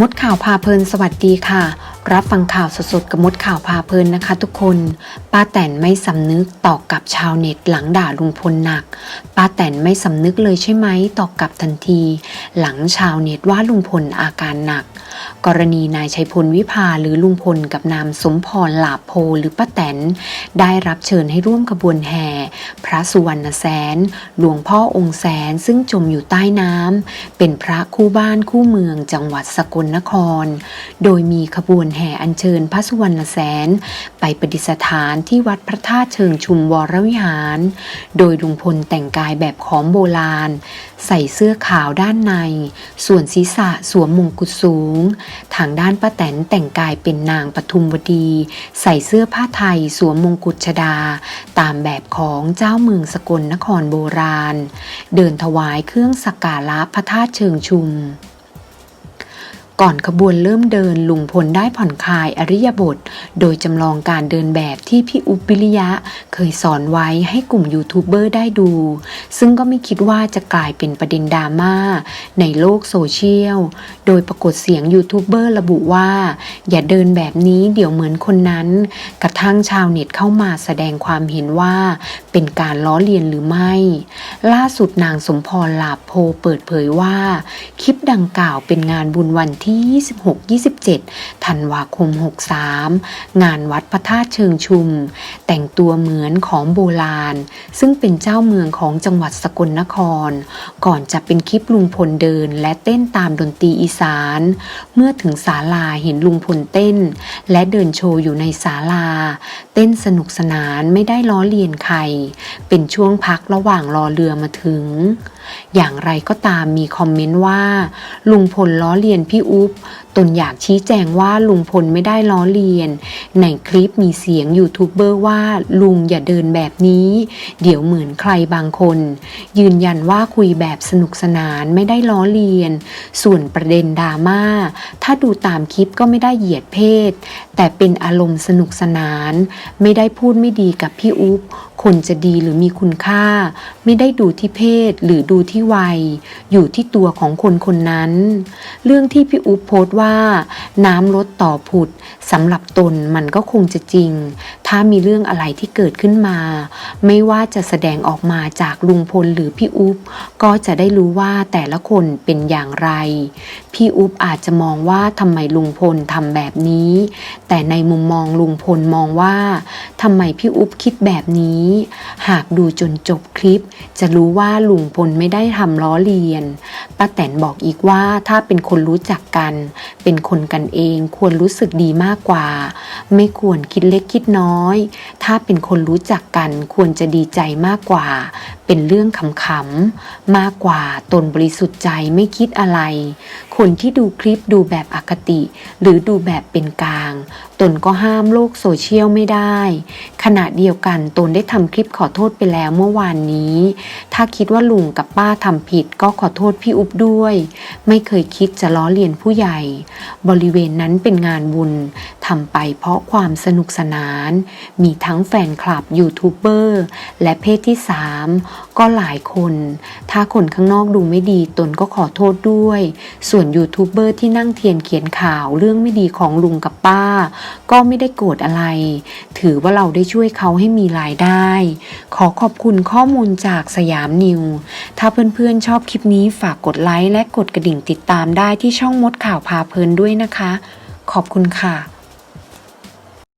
มดข่าวพาเพลินสวัสดีค่ะ รับฟังข่าวสดๆกับมดข่าวพาเพลินนะคะ ทุกคน ป้าแตนไม่สำนึกตอบกับชาวเน็ตหลังด่าลุงพลหนัก ป้าแตนไม่สำนึกเลยใช่ไหมตอบกลับทันที หลังชาวเน็ตว่าลุงพลอาการหนัก กรณีนายชัยพลวิภาหรือลุงพลกับนามสมพรหลาโพหรือป้าแตน ได้รับเชิญให้ร่วมขบวนแห่ พระสุวรรณแสน หลวงพ่อองค์แสนซึ่งจมอยู่ใต้น้ำเป็นพระคู่บ้านคู่เมืองจังหวัดสกลนคร โดยมีขบวนแห่อัญเชิญพระสุวรรณแสน ไปประดิษฐานที่วัดพระธาตุเชิงชุมวรวิหาร โดยลุงพลแต่งกายแบบของโบราณ ใส่เสื้อขาวด้านใน ส่วนศีรษะสวมมงกุฎสูง ทางด้านป้าแตนแต่งกายเป็นนางปทุมวดี ใส่เสื้อผ้าไทยสวมมงกุฎชดา ตามแบบของเจ้าเมืองสกลนครโบราณ เดินถวายเครื่องสักการะพระธาตุเชิงชุม ก่อนขบวนเริ่มเดินลุงพลได้ผ่อนคลายอริยบท โดยจำลองการเดินแบบที่พี่อุบวิริยะ เคยสอนไว้ให้กลุ่มยูทูบเบอร์ได้ดู ซึ่งก็ไม่คิดว่าจะกลายเป็นประเด็นดราม่าในโลกโซเชียล โดยปรากฏเสียงยูทูบเบอร์ระบุว่า อย่าเดินแบบนี้เดี๋ยวเหมือนคนนั้น กระทั่งชาวเน็ตเข้ามาแสดงความเห็นว่าเป็นการล้อเลียนหรือไม่ ล่าสุดนางสมพรลาโพเปิดเผยว่า คลิปดังกล่าวเป็นงานบุญวันที่ 26-27 ธันวาคม 63 งานวัดพระธาตุเชิงชุม แต่งตัวเหมือนของโบราณ ซึ่งเป็นเจ้าเมืองของจังหวัดสกลนคร ก่อนจะเป็นคลิปลุงพลเดินและเต้นตามดนตรีอีสาน เมื่อถึงศาลาเห็นลุงพลเต้น และเดินโชว์อยู่ในศาลา เต้นสนุกสนานไม่ได้ล้อเลียนใคร เป็นช่วงพักระหว่างรอเรือมาถึง อย่างไรก็ตามมีคอมเมนต์ว่า ลุงพลล้อเลียนพี่อุ๊บตนอยากชี้แจงว่าลุงพลไม่ได้ล้อเลียน ในคลิปมีเสียงยูทูบเบอร์ว่าลุงอย่าเดินแบบนี้ เดี๋ยวเหมือนใครบางคน ยืนยันว่าคุยแบบสนุกสนานไม่ได้ล้อเลียน ส่วนประเด็นดราม่าถ้าดูตามคลิปก็ไม่ได้เหยียดเพศ แต่เป็นอารมณ์สนุกสนาน ไม่ได้พูดไม่ดีกับพี่อุ๊บ คนจะดีหรือมีคุณค่า ไม่ได้ดูที่เพศหรือดูที่วัย อยู่ที่ตัวของคนคนนั้น เรื่องที่พี่อุ๊บโพสต์ว่า น้ำลดต่อผุดสำหรับตนมันก็คงจะจริง ถ้ามีเรื่องอะไรที่เกิดขึ้นมา ไม่ว่าจะแสดงออกมาจากลุงพลหรือพี่อุ๊บก็จะได้รู้ว่าแต่ละคนเป็นอย่างไร พี่อุ๊บอาจจะมองว่าทำไมลุงพลทำแบบนี้ แต่ในมุมมองลุงพลมองว่าทำไมพี่อุ๊บคิดแบบนี้ หากดูจนจบคลิป จะรู้ว่าลุงพลไม่ได้ทำล้อเลียนป้าแตนบอกอีกว่าถ้าเป็นคนรู้จักกัน เป็นคนกันเองควรรู้สึกดีมากกว่า ไม่ควรคิดเล็กคิดน้อย ถ้าเป็นคนรู้จักกันควรจะดีใจมากกว่า เป็นเรื่องขำๆมากกว่าตนบริสุทธิ์ใจไม่คิดอะไรคนที่ดูคลิปดูแบบอคติ หรือดูแบบเป็นกลาง ตนก็ห้ามโลกโซเชียลไม่ได้ ขณะเดียวกันตนได้ทำคลิปขอโทษไปแล้วเมื่อวานนี้ ถ้าคิดว่าลุงกับป้าทำผิดก็ขอโทษพี่อุ๊บด้วย ไม่เคยคิดจะล้อเลียนผู้ใหญ่ บริเวณนั้นเป็นงานบุญทำไปเพราะความสนุกสนาน มีทั้งแฟนคลับยูทูบเบอร์และเพศที่สามก็หลายคน ถ้าคนข้างนอกดูไม่ดีตนก็ขอโทษด้วย ส่วนยูทูบเบอร์ที่นั่งเทียนเขียนข่าวเรื่องไม่ดีของลุงกับป้าา ก็ไม่ได้โกรธอะไร ถือว่าเราได้ช่วยเขาให้มีรายได้ ขอขอบคุณข้อมูลจากสยามนิว ถ้าเพื่อนๆชอบคลิปนี้ฝากกดไลค์และกดกระดิ่งติดตามได้ที่ช่องมดข่าวพาเพลินด้วยนะคะ ขอบคุณค่ะ